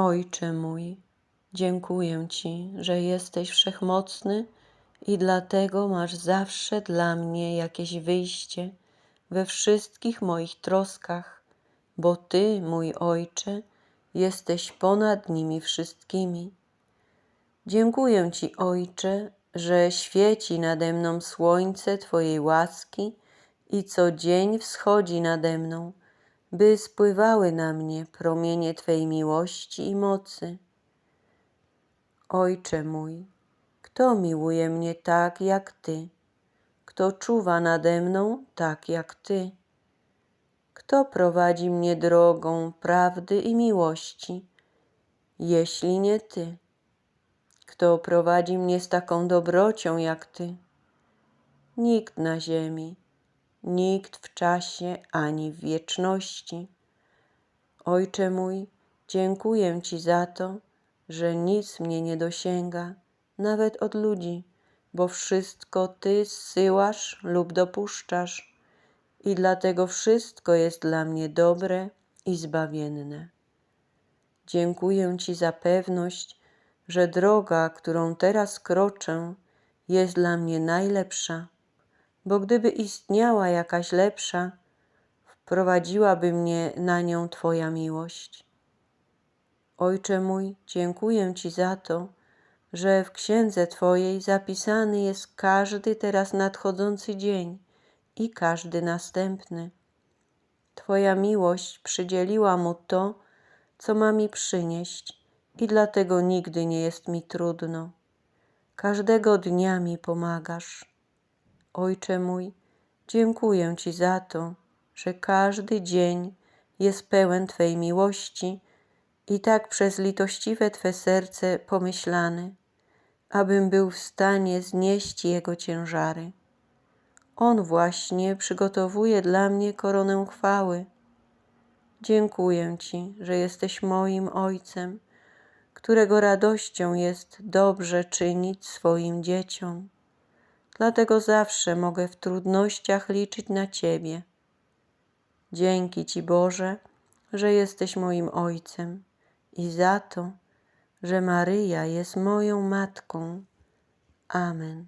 Ojcze mój, dziękuję Ci, że jesteś wszechmocny i dlatego masz zawsze dla mnie jakieś wyjście we wszystkich moich troskach, bo Ty, mój Ojcze, jesteś ponad nimi wszystkimi. Dziękuję Ci, Ojcze, że świeci nade mną słońce Twojej łaski i co dzień wschodzi nade mną, by spływały na mnie promienie Twej miłości i mocy. Ojcze mój, kto miłuje mnie tak jak Ty? Kto czuwa nade mną tak jak Ty? Kto prowadzi mnie drogą prawdy i miłości, jeśli nie Ty? Kto prowadzi mnie z taką dobrocią jak Ty? Nikt na ziemi, nikt w czasie ani w wieczności. Ojcze mój, dziękuję Ci za to, że nic mnie nie dosięga, nawet od ludzi, bo wszystko Ty zsyłasz lub dopuszczasz i dlatego wszystko jest dla mnie dobre i zbawienne. Dziękuję Ci za pewność, że droga, którą teraz kroczę, jest dla mnie najlepsza, bo gdyby istniała jakaś lepsza, wprowadziłaby mnie na nią Twoja miłość. Ojcze mój, dziękuję Ci za to, że w księdze Twojej zapisany jest każdy teraz nadchodzący dzień i każdy następny. Twoja miłość przydzieliła mu to, co ma mi przynieść, i dlatego nigdy nie jest mi trudno. Każdego dnia mi pomagasz. Ojcze mój, dziękuję Ci za to, że każdy dzień jest pełen Twej miłości i tak przez litościwe Twe serce pomyślany, abym był w stanie znieść Jego ciężary. On właśnie przygotowuje dla mnie koronę chwały. Dziękuję Ci, że jesteś moim Ojcem, którego radością jest dobrze czynić swoim dzieciom. Dlatego zawsze mogę w trudnościach liczyć na Ciebie. Dzięki Ci, Boże, że jesteś moim Ojcem i za to, że Maryja jest moją Matką. Amen.